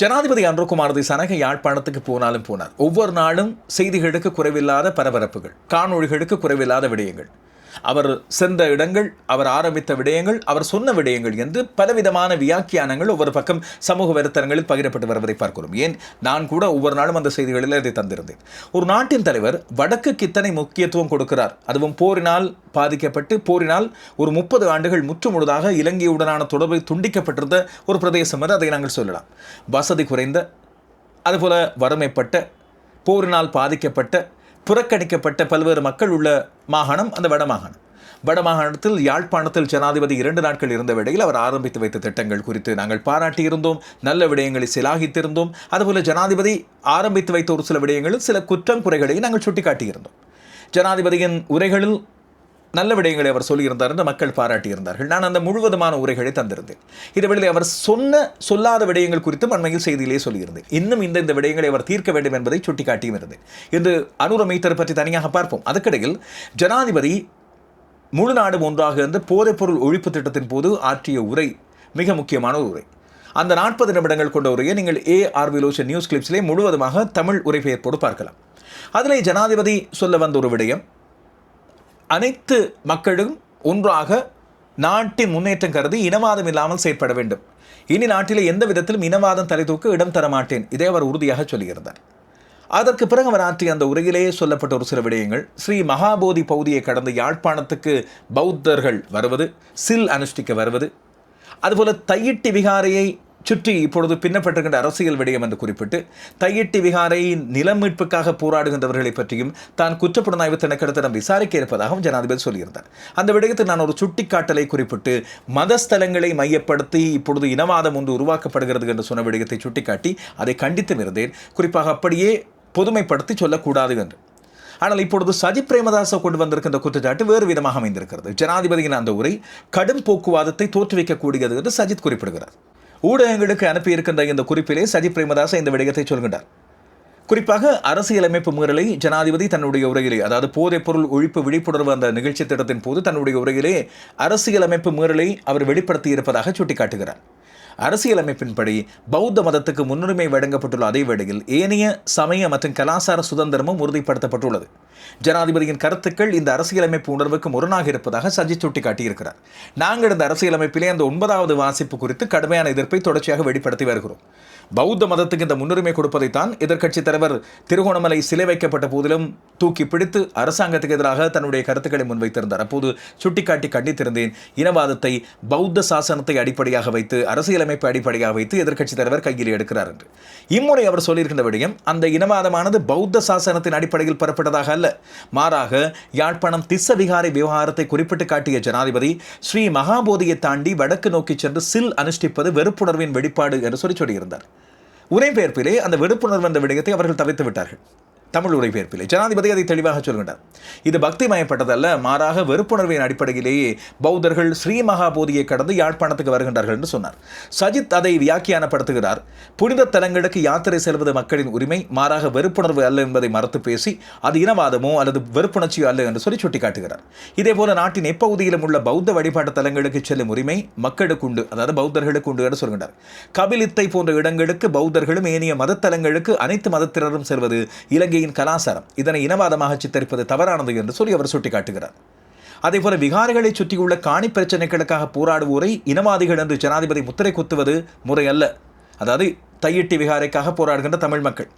ஜனாதிபதி அன்ருகுமார் திசானக யாழ்ப்பாணத்துக்கு போனாலும் போனார். ஒவ்வொரு நாளும் செய்திகளுக்கு குறைவில்லாத பரபரப்புகள் காணொளிகளுக்கு குறைவில்லாத விடயங்கள். அவர் சென்ற இடங்கள் அவர் ஆரம்பித்த விடயங்கள் அவர் சொன்ன விடயங்கள் என்று பலவிதமான வியாக்கியானங்கள் ஒவ்வொரு பக்கம் சமூக வலைத்தளங்களில் பகிரப்பட்டு வருவதை பார்க்கிறோம். ஏன்? நான் கூட ஒவ்வொரு நாளும் அந்த செய்திகளில் இதை தந்திருந்தேன். ஒரு நாட்டின் தலைவர் வடக்குக்கு இத்தனை முக்கியத்துவம் கொடுக்கிறார். அதுவும் போரினால் பாதிக்கப்பட்டு போரினால் ஒரு முப்பது ஆண்டுகள் முற்றுமுழுதாக இலங்கையுடனான தொடர்பு துண்டிக்கப்பட்டிருந்த ஒரு பிரதேசம் என்று அதை நாங்கள் சொல்லலாம். வசதி குறைந்த அதுபோல வறுமைப்பட்ட போரினால் பாதிக்கப்பட்ட புறக்கணிக்கப்பட்ட பல்வேறு மக்கள் உள்ள மாகாணம் அந்த வடமாகாணம் வடமாகாணத்தில் யாழ்ப்பாணத்தில் ஜனாதிபதி இரண்டு நாட்கள் இருந்த வேளையில் அவர் ஆரம்பித்து வைத்த திட்டங்கள் குறித்து நாங்கள் பாராட்டியிருந்தோம் நல்ல விடயங்களை சிலாகித்திருந்தோம். அதுபோல ஜனாதிபதி ஆரம்பித்து வைத்த ஒரு சில விடயங்களில் சில குற்றம் குறைகளை நாங்கள் சுட்டிக்காட்டியிருந்தோம். ஜனாதிபதியின் உரைகளில் நல்ல விடயங்களை அவர் சொல்லியிருந்தார் என்று மக்கள் பாராட்டியிருந்தார்கள். நான் அந்த முழுவதுமான உரைகளை தந்திருந்தேன். இதுவேளை அவர் சொன்ன சொல்லாத விடயங்கள் குறித்தும் அண்மையில் செய்தியிலே சொல்லியிருந்தேன். இன்னும் இந்த இந்த விடயங்களை அவர் தீர்க்க வேண்டும் என்பதை சுட்டிக்காட்டியும் இருந்தேன். இன்று அனுரமைத்தர் பற்றி தனியாக பார்ப்போம். அதுக்கிடையில் ஜனாதிபதி முழு நாடு ஒன்றாக இருந்து போதைப்பொருள் ஒழிப்பு திட்டத்தின் போது ஆற்றிய உரை மிக முக்கியமான ஒரு உரை. அந்த நாற்பது நிமிடங்கள் கொண்ட உரையை நீங்கள் ஏ ஆர் விலோஷன் நியூஸ் கிளிப்ஸிலே முழுவதுமாக தமிழ் உரைபெயர்ப்போடு பார்க்கலாம். அதிலே ஜனாதிபதி சொல்ல வந்த ஒரு விடயம் அனைத்து மக்களும் ஒன்றாக நாட்டின் முன்னேற்றம் கருதி இனவாதம் இல்லாமல் செயற்பட வேண்டும். இனி நாட்டிலே எந்த விதத்திலும் இனவாதம் தலைதூக்க இடம் தர மாட்டேன். இதை அவர் உறுதியாக சொல்லியிருந்தார். அதற்கு பிறகு அவர் ஆற்றிய அந்த உரையிலேயே சொல்லப்பட்ட ஒரு சில விடயங்கள். ஸ்ரீ மகாபோதி பகுதியை கடந்த யாழ்ப்பாணத்துக்கு பௌத்தர்கள் வருவது சில் அனுஷ்டிக்க வருவது அதுபோல தையிட்டி விகாரையை சுற்றி இப்பொழுது பின்னப்பட்டிருக்கின்ற அரசியல் விடயம் என்று குறிப்பிட்டு தையிட்டி விகாரை நிலம் மீட்புக்காக போராடுகின்றவர்களை பற்றியும் தான் குற்றப்புலனாய்வு திணைக்களத்திடம் விசாரிக்க இருப்பதாகவும் ஜனாதிபதி சொல்லியிருந்தார். அந்த விடயத்தில் நான் ஒரு சுட்டிக்காட்டலை குறிப்பிட்டு மதஸ்தலங்களை மையப்படுத்தி இப்பொழுது இனவாதம் ஒன்று உருவாக்கப்படுகிறது என்று சொன்ன விடயத்தை சுட்டிக்காட்டி அதை கண்டித்தும் இருந்தேன். குறிப்பாக அப்படியே பொதுமைப்படுத்தி சொல்லக்கூடாது என்று. ஆனால் இப்பொழுது சஜித் பிரேமதாச கொண்டு வந்திருக்கின்ற குற்றச்சாட்டு வேறு விதமாக அமைந்திருக்கிறது. ஜனாதிபதியின் அந்த உரை கடும் போக்குவாதத்தை தோற்றுவிக்கக்கூடியது என்று சஜித் குறிப்பிடுகிறார். ஊடகங்களுக்கு அனுப்பியிருக்கின்ற இந்த குறிப்பிலே சஜித் பிரேமதாச இந்த விடயத்தை சொல்கின்றார். குறிப்பாக அரசியலமைப்பு மீறலை ஜனாதிபதி தன்னுடைய உரையிலே அதாவது போதைப் பொருள் ஒழிப்பு விழிப்புணர்வு அந்த நிகழ்ச்சி திட்டத்தின் போது தன்னுடைய உரையிலே அரசியலமைப்பு மீறலை அவர் வெளிப்படுத்தி இருப்பதாக சுட்டிக்காட்டுகிறார். அரசியலமைப்பின்படி பௌத்த மதத்துக்கு முன்னுரிமை வழங்கப்பட்டுள்ள அதே வேளையில் ஏனைய சமய மற்றும் கலாச்சார சுதந்திரமும் உறுதிப்படுத்தப்பட்டுள்ளது. ஜனாதிபதியின் கருத்துக்கள் இந்த அரசியலமைப்பு உணர்வுக்கு முரணாக இருப்பதாக சஜித் சுட்டிக்காட்டியிருக்கிறார். நாங்கள் இந்த அரசியலமைப்பிலே அந்த ஒன்பதாவது வாசிப்பு குறித்து கடுமையான எதிர்ப்பை தொடர்ச்சியாக வெளிப்படுத்தி வருகிறோம். பௌத்த மதத்துக்கு இந்த முன்னுரிமை கொடுப்பதைத்தான் எதிர்க்கட்சித் தலைவர் திருகோணமலை சிலை வைக்கப்பட்ட போதிலும் தூக்கி பிடித்து அரசாங்கத்துக்கு எதிராக தன்னுடைய கருத்துக்களை முன்வைத்திருந்தார். அப்போது சுட்டிக்காட்டி கண்டித்திருந்தேன். இனவாதத்தை பௌத்த சாசனத்தை அடிப்படையாக வைத்து அரசியலமைப்பை அடிப்படையாக வைத்து எதிர்க்கட்சித் தலைவர் கையில் எடுக்கிறார் என்று. இம்முறை அவர் சொல்லியிருக்கின்ற விடயம் அந்த இனவாதமானது பௌத்த சாசனத்தின் அடிப்படையில் பெறப்பட்டதாக அல்ல. மாறாக யாழ்ப்பாணம் திஸ்ஸ விகாரை விவகாரத்தை குறிப்பிட்டு காட்டிய ஜனாதிபதி ஸ்ரீ மகாபோதியை தாண்டி வடக்கு நோக்கி சென்று சில் அனுஷ்டிப்பது வெறுப்புணர்வின் வெளிப்பாடு என்று சொல்லி சொல்லியிருந்தார். உரைபெயர்ப்பிலே அந்த வெறுப்புணர்வு என்ற விடயத்தை அவர்கள் தவிர்த்து விட்டார்கள். தமிழ் உரைபெயர்ப்பிலே ஜனாதிபதி அதை தெளிவாக சொல்கின்றார். இது பக்தி மயப்பட்டதல்ல மாறாக வெறுப்புணர்வின் அடிப்படையிலேயே பௌத்தர்கள் ஸ்ரீ மகாபோதியை கடந்து யாழ்ப்பாணத்துக்கு வருகின்றார்கள் என்று சொன்னார். சஜித் அதை வியாக்கியானப்படுத்துகிறார். புனித தலங்களுக்கு யாத்திரை செல்வது மக்களின் உரிமை மாறாக வெறுப்புணர்வு அல்ல என்பதை மறுத்து பேசி அது இனவாதமோ அல்லது வெறுப்புணர்ச்சியோ அல்ல என்று சொல்லி சுட்டிக்காட்டுகிறார். இதேபோல நாட்டின் எப்பகுதியிலும் உள்ள பௌத்த வழிபாட்டு தலங்களுக்கு செல்லும் உரிமை மக்களுக்கு உண்டு அதாவது பௌத்தர்களுக்கு உண்டு என்று சொல்கின்றார். கபிலித்தை போன்ற இடங்களுக்கு பௌத்தர்களும் ஏனைய மதத்தலங்களுக்கு அனைத்து மதத்தினரும் செல்வது இலங்கை இலங்கையின் கலாச்சாரம் இதனை இனவாதமாக சித்தரிப்பது தவறானது என்று சொல்லி அவர் சுட்டிக்காட்டுகிறார். அதேபோல விகாரைகளை சுற்றியுள்ள காணி பிரச்சனைகளுக்காக போராடுவோரை இனவாதிகள் என்று ஜனாதிபதி முத்திரை குத்துவது முறை அல்ல அதாவது தையிட்டி விகாரைக்காக போராடுகின்ற தமிழ் மக்கள்.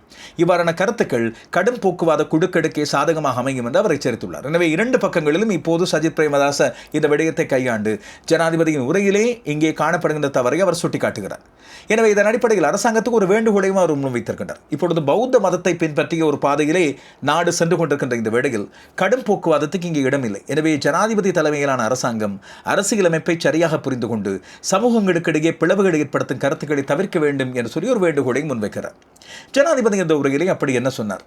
இவ்வாறான கருத்துக்கள் கடும் போக்குவாத குடுக்கெடுக்கே சாதகமாக அமையும் என்று அவர் எச்சரித்துள்ளார். எனவே இரண்டு பக்கங்களிலும் இப்போது சஜித் பிரேமதாச இந்த விடயத்தை கையாண்டு ஜனாதிபதியின் உரையிலே இங்கே காணப்படுகின்ற தவறை அவர் சுட்டிக்காட்டுகிறார். எனவே இதன் அடிப்படையில் அரசாங்கத்துக்கு ஒரு வேண்டுகோளையும் அவர் முன்வைத்திருக்கின்றார் இப்பொழுது பௌத்த மதத்தை பின்பற்றிய ஒரு பாதையிலே நாடு சென்று கொண்டிருக்கின்ற இந்த வேளையில் கடும் போக்குவாதத்துக்கு இங்கே இடமில்லை. எனவே ஜனாதிபதி தலைமையிலான அரசாங்கம் அரசியலமைப்பை சரியாக புரிந்து கொண்டு சமூகங்களுக்கிடையே பிளவுகளை ஏற்படுத்தும் கருத்துக்களை தவிர்க்க வேண்டும் என்று சொல்லி ஒரு வேண்டுகோளை முன்வைக்கிறார். ஜனாதிபதி என்ற உரையிலே அப்படி என்ன சொன்னார்?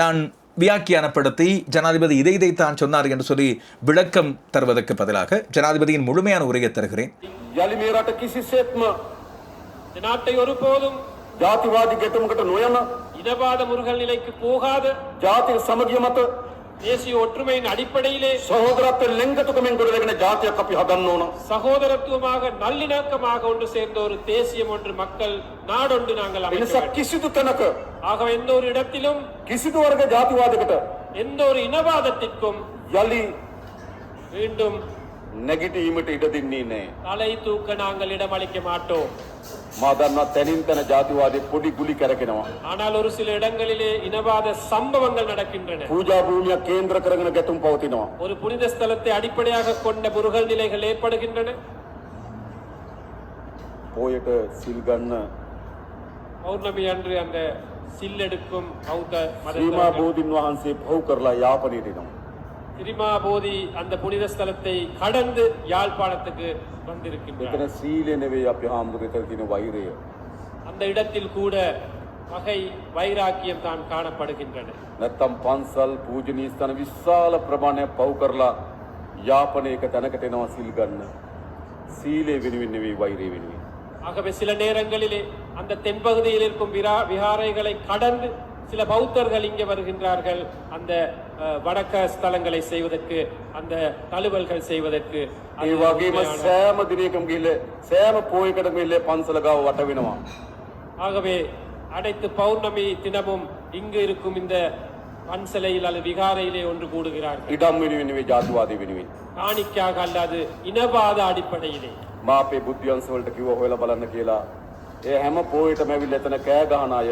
நான் வியாக்கியானப்படுத்தி ஜனாதிபதி இதை இதைத்தான் சொன்னார் என்று சொல்லி விளக்கம் தருவதற்கு பதிலாக ஜனாதிபதியின் முழுமையான உரையை தருகிறேன். நாட்டை ஒருபோதும் ஜாதிவாதி கெட்டும் கட்ட நுயம இடபாட முருகல் நிலைக்கு போகாத ஜாதி சமகியமத்த தேசிய ஒற்றுமையின் அடிப்படையிலே சகோதரத்தை லிங்கத்துக்கும் என்கிறதற்கான ஜாதி கப்பி ஹதன்னோனும் சகோதரத்துவமாக நல்லிணக்கமாக ஒன்று சேர்ந்த ஒரு தேசியம் ஒன்று மக்கள் நாடொன்று நாங்கள் அமைக்க கிசிது தனக்கு. ஆக எந்த ஒரு இடத்திலும் கிசிது வர்க்க ஜாதிவாதகிட்ட. எந்த ஒரு இனவாதத்திற்கும் யலி. மீண்டும் நெகட்டிவ் நெகட்டிவிட்டி இடதின்னே தலை தூக்க நாங்கள் இடமளிக்க மாட்டோம். ಮಾದನ್ನ ತೆನಿಂತನ ಜಾತಿವಾದಿ ಪುಡಿ ಗುಲಿ ಕರಕಿನವ ஆனால் ஒரு சில இடங்களிலே இனவாத சம்பவங்கள் நடக்கின்றன. பூஜா பூமியா கேந்திர ಕರಗನ ಗೆತುಂ ಪೌತಿನವ ஒரு புனித ஸ்தலத்தை அடிப்படையாக கொண்ட முருகல் நிலைகள் ஏற்படுகின்றன. போயிட்டு சில்கன்னு. பௌர்ணமி அன்று அந்த சில்லெடுக்கும் பௌத்த மதத்தினர். ಸೀಮಾ ಬೋಧಿನ್ பௌ கர்லா ಕರ್ಲ ಯಾಪನಿರಿನವ திரிமாபோதி அந்த புனித ஸ்தலத்தை கடந்து யாழ்ப்பாணத்துக்கு வந்திருக்கின்றன அந்த இடத்தில் கூட பகை வைராக்கியம் தான் காணப்படுகின்றன. நத்தம் பான்சல் பூஜனி விசால பிரமாண பௌகர்லா யாப்பனேக தனக்கட்டை நம்ம சீல்கண்ண சீலே வினுவின்னுவி வைரே வினுவி ஆகவே சில நேரங்களிலே அந்த தென்பகுதியில் இருக்கும் விரா விகாரைகளை கடந்து சில பௌத்தர்கள் இங்கே வருகின்றார்கள். அந்த வடக்க ஸ்தலங்களை செய்வதற்கு அந்த தழுவல்கள் செய்வதற்கு அது ඒ වගේම உண்மையான- සෑම දිනයකම ගිහිල්ල සෑම පෝයකටම ගිහිල්ල පන්සල ගාව වට වෙනවා. ஆகவே அனைத்து பௌர்ணமி தினமும் இங்கு இருக்கும் இந்த பன்சலையில் அல்லது விகாரையிலே ஒன்று கூடுகிறார்கள் ඉඩම් වෙනුවෙන් නෙවෙයි ජාතිවාදී වෙනුවෙන්. காணிக்காக அல்லாது இனவாத அடிப்படையிலே මා අපේ බුද්ධියන්ස වලට කිව්ව හොයලා බලන්න කියලා. ඒ හැම පෝයටම ඇවිල්ලා එතන කෑ ගහන අය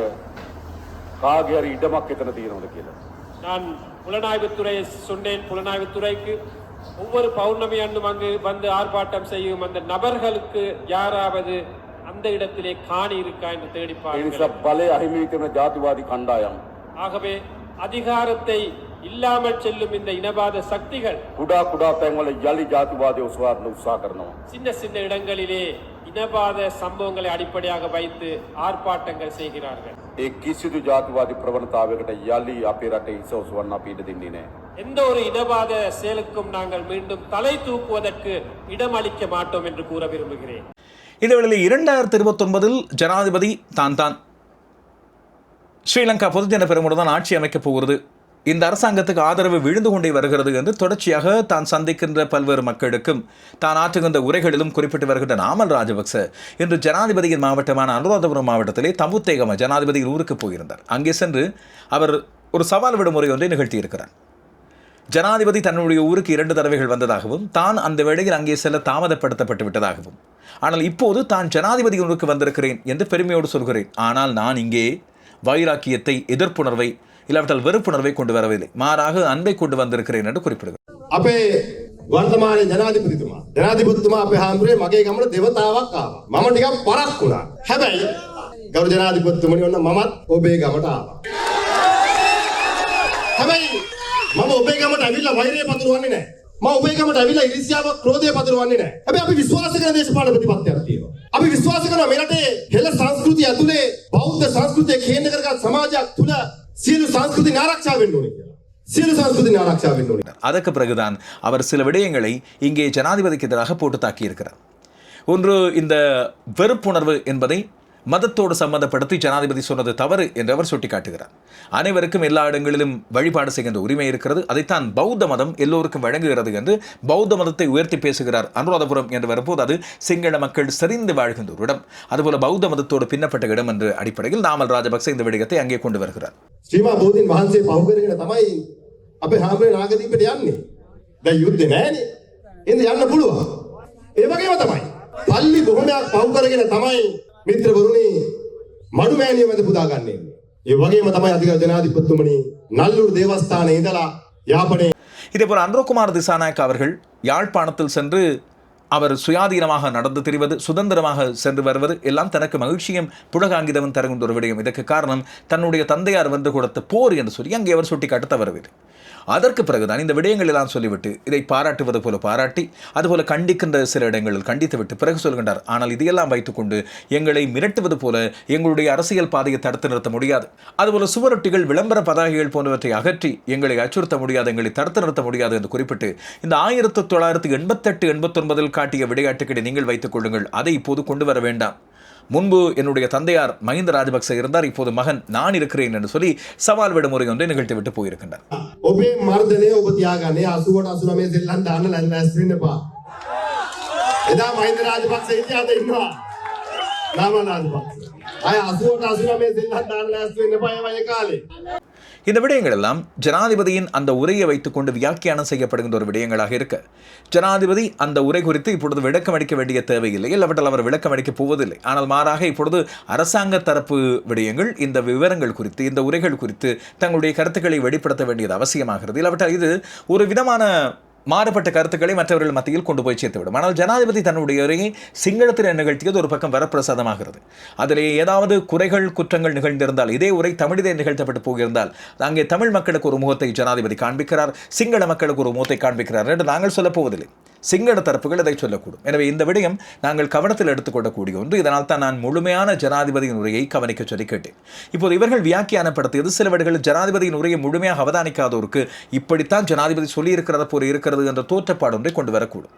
කාගේ හරි ඉඩමක් එතන තියෙනවද කියලා. நான் புலனாய்வுத்துறை சொன்னேன். புலனாய்வுத்துறைக்கு ஒவ்வொரு பௌர்ணமி அன்றும் அங்கு வந்து ஆர்ப்பாட்டம் செய்யும் அந்த நபர்களுக்கு யாராவது அந்த இடத்திலே காணி இருக்கா என்று தேடிப்பார் கண்டாயம் ஆகவே அதிகாரத்தை இல்லாமல் செல்லும் இந்த இனவாத சக்திகள் குடா குடா தங்களை ஜாலி ஜாதிவாதி உசாகரணம். சின்ன சின்ன இடங்களிலே இனவாத சம்பவங்களை அடிப்படையாக வைத்து ஆர்ப்பாட்டங்கள் செய்கிறார்கள். ඒ කිසිදු ජාතිවාදී ප්‍රවණතාවයකට යළි අපේ රටේ ඉස ඔසවන්න අපි ඉඩ දෙන්නේ නැහැ. எந்த ஒரு இனவாத செயலுக்கும் நாங்கள் மீண்டும் தலை தூக்குவதற்கு இடமளிக்க மாட்டோம் என்று கூற விரும்புகிறேன் இந்த வேளையில் இரண்டாயிரத்தி இருபத்தொன்பதில் ஜனாதிபதி தான் தான் ஸ்ரீலங்கா பொதுஜன பெருமுறை தான் ஆட்சி அமைக்கப் போகிறது இந்த அரசாங்கத்துக்கு ஆதரவு விழுந்து கொண்டே வருகிறது என்று தொடர்ச்சியாக தான் சந்திக்கின்ற பல்வேறு மக்களுக்கும் தான் ஆற்றுகின்ற உரைகளிலும் குறிப்பிட்டு வருகின்ற நாமல் ராஜபக்ச இன்று ஜனாதிபதியின் மாவட்டமான அனுராதபுரம் மாவட்டத்திலே தமுத்தேகம ஜனாதிபதியின் ஊருக்கு போயிருந்தார். அங்கே சென்று அவர் ஒரு சவால் விடும் முறை ஒன்றை நிகழ்த்தியிருக்கிறார். ஜனாதிபதி தன்னுடைய ஊருக்கு இரண்டு தடவைகள் வந்ததாகவும் தான் அந்த வேளையில் அங்கே செல்ல தாமதப்படுத்தப்பட்டு விட்டதாகவும். ஆனால் இப்போது தான் ஜனாதிபதி ஊருக்கு வந்திருக்கிறேன் என்று பெருமையோடு சொல்கிறேன். ஆனால் நான் இங்கே வைராக்கியத்தை எதிர்ப்புணர்வை இல்லாவிட்டால் வெறுப்புணர்வை கொண்டு வரவில்லை மாறாக அன்பை கொண்டு வந்திருக்கிறேன் என்று குறிப்பிடுகிறார் අපේ වර්තමාන ජනාධිපතිතුමා ජනාධිපතිතුමා අපේ හාමුදුරේ මගේ ගමට දෙවතාවක් ආවා. මම ටිකක් පරක් වුණා. හැබැයි ගෞරව ජනාධිපතිතුමනි ඔන්න මමත් ඔබේ ගමට ආවා. හැබැයි මම ඔබේ ගමට ඇවිල්ලා වෛරය පතුරවන්නේ නැහැ. මම ඔබේ ගමට ඇවිල්ලා ඉරිසියාව ක්‍රෝධය පතුරවන්නේ නැහැ. හැබැයි අපි විශ්වාස කරන දේශපාලන ප්‍රතිපත්තියක් තියෙනවා. අපි විශ්වාස කරනවා මේ රටේ හෙළ සංස්කෘතිය ඇතුලේ බෞද්ධ සංස්කෘතිය කේන්ද්‍ර කරගත් සමාජයක් තුල සියලු සංස්කෘතින් ආරක්ෂා වෙන්න ඕනේ කියලා. සියලු සංස්කෘතින් ආරක්ෂා වෙන්න ඕනේ. அதற்கு பிறகுதான் அவர் சில விடயங்களை இங்கே ஜனாதிபதிக்கு எதிராக போட்டு தாக்கியிருக்கிறார் ஒன்று இந்த வெறுப்புணர்வு என்பதை மதத்தோடு சம்பந்தப்படுத்தி ஜனாதிபதி சொன்னது தவறு என்று அவர் சுட்டிக்காட்டுகிறார் அனைவருக்கும் எல்லா இடங்களிலும் வழிபாடு செய்கின்ற உரிமை இருக்கிறது அதைத்தான் பௌத்த மதம் எல்லோருக்கும் வழங்குகிறது என்று பௌத்த மதத்தை உயர்த்தி பேசுகிறார் அனுராதபுரம் என்று வரும்போது அது சிங்கள மக்கள் செறிந்து வாழ்கின்ற ஒரு இடம் அதுபோல பௌத்த மதத்தோடு பின்னப்பட்ட இடம் என்ற அடிப்படையில் நாமல் ராஜபக்சே இந்த விடயத்தை அங்கே கொண்டு வருகிறார் ශ්‍රීමා බෝධීන් වහන්සේ පහු කරගෙන තමයි අපේ හාමුදුරේ නාගදීපට යන්නේ. දැන් යුද්ධේ නැහනේ. එහෙනම් යන්න පුළුවන්. ඒ වගේම තමයි. පල්ලි බොහොමයක් පහු කරගෙන තමයි මිත්‍රවරුනි මඩු මෑණිය මැද පුදා ගන්න එන්නේ. ඒ වගේම තමයි අධිකාර ජනාධිපතිතුමනි නල්ලුරු දේවස්ථානයේ ඉඳලා යාපනයේ இதேபோல் அன்ரோகுமார் திசாநாயக் அவர்கள் யாழ்ப்பாணத்தில் சென்று அவர் சுயாதீனமாக நடந்து திரிவது சுதந்திரமாக சென்று வருவது எல்லாம் தனக்கு மகிழ்ச்சியும் புலகாங்கிதம் தருகின்ற ஒரு விடயம். இதற்கு காரணம் தன்னுடைய தந்தையார் வந்து கொடுத்த போர் என்று சொல்லி அங்கே அவர் சுட்டிக்காட்ட தவறுவது அதற்கு பிறகுதான் இந்த விடயங்கள் எல்லாம் சொல்லிவிட்டு இதை பாராட்டுவது போல பாராட்டி அதுபோல கண்டிக்கின்ற சில இடங்களில் கண்டித்துவிட்டு பிறகு சொல்கின்றார் ஆனால் இதையெல்லாம் வைத்துக்கொண்டு எங்களை மிரட்டுவது போல எங்களுடைய அரசியல் பாதையை தடுத்து நிறுத்த முடியாது. அதுபோல சுவரொட்டிகள் விளம்பர பதாகைகள் போன்றவற்றை அகற்றி எங்களை அச்சுறுத்த முடியாது எங்களை தடுத்து நிறுத்த முடியாது என்று குறிப்பிட்டு இந்த ஆயிரத்தி தொள்ளாயிரத்தி எண்பத்தெட்டு எண்பத்தொன்பதில் காட்டிய விளையாட்டுக்களை நீங்கள் வைத்துக் கொள்ளுங்கள் அதை இப்போது கொண்டு வர வேண்டாம் முன்பு என்னுடைய தந்தையார் மஹிந்த ராஜபக்ச இருந்தார் இப்போது மகன் நான் இருக்கிறேன் என்று சொல்லி சவால் விடும் முறை ஒன்றை நிகழ்த்திவிட்டு போயிருக்கின்றார் ඔබේ මර්ධනය ඔබ තියාගන්නේ 88 89 සෙල්ලම් දාන්න ලැස්ති වෙන්න එපා. එදා මහින්ද රාජපක්ෂ හිටිය අද ඉන්නවා. නාමල් රාජපක්ෂ. අය 88 89 සෙල්ලම් දාන්න ලැස්ති වෙන්න එපා ඒ වගේ කාලේ. இந்த விடயங்கள் எல்லாம் ஜனாதிபதியின் அந்த உரையை வைத்துக்கொண்டு வியாக்கியானம் செய்யப்படுகின்ற ஒரு விடயங்களாக இருக்கு. ஜனாதிபதி அந்த உரை குறித்து இப்பொழுது விளக்கம் அளிக்க வேண்டிய தேவையில்லை. இல்லாவிட்டால் அவர் விளக்கம் அளிக்கப் போவதில்லை. ஆனால் மாறாக இப்பொழுது அரசாங்க தரப்பு விடயங்கள் இந்த விவரங்கள் குறித்து இந்த உரைகள் குறித்து தங்களுடைய கருத்துக்களை வெளிப்படுத்த வேண்டியது அவசியமாகிறது. இல்லாவிட்டால் இது ஒரு விதமான மாறுபட்ட கருத்துக்களை மற்றவர்கள் மத்தியில் கொண்டு போய் சேர்த்துவிடும். ஆனால் ஜனாதிபதி தன்னுடைய உரையை சிங்களத்தில் நிகழ்த்தியது ஒரு பக்கம் வரப்பிரசாதமாகிறது. அதில் ஏதாவது குறைகள் குற்றங்கள் நிகழ்ந்திருந்தால் இதே உரை தமிழிலே நிகழ்த்தப்பட்டு போகிருந்தால் அங்கே தமிழ் மக்களுக்கு ஒரு முகத்தை ஜனாதிபதி காண்பிக்கிறார் சிங்கள மக்களுக்கு ஒரு முகத்தை காண்பிக்கிறார் என்று நாங்கள் சொல்லப் போவதில்லை. சிங்கள தரப்புகள் இதை சொல்லக்கூடும். எனவே இந்த விடயம் நாங்கள் கவனத்தில் எடுத்துக்கொள்ளக்கூடிய ஒன்று. இதனால் தான் நான் முழுமையான ஜனாதிபதியின் உரையை கவனிக்க சொல்லி கேட்டேன். இப்போது இவர்கள் வியாக்கியானப்படுத்தியது சில வேளைகளில் ஜனாதிபதியின் உரையை முழுமையாக அவதானிக்காதோருக்கு இப்படித்தான் ஜனாதிபதி சொல்லியிருக்கிறத போல இருக்கிறது என்ற தோற்றப்பாடு ஒன்றை கொண்டு வரக்கூடும்.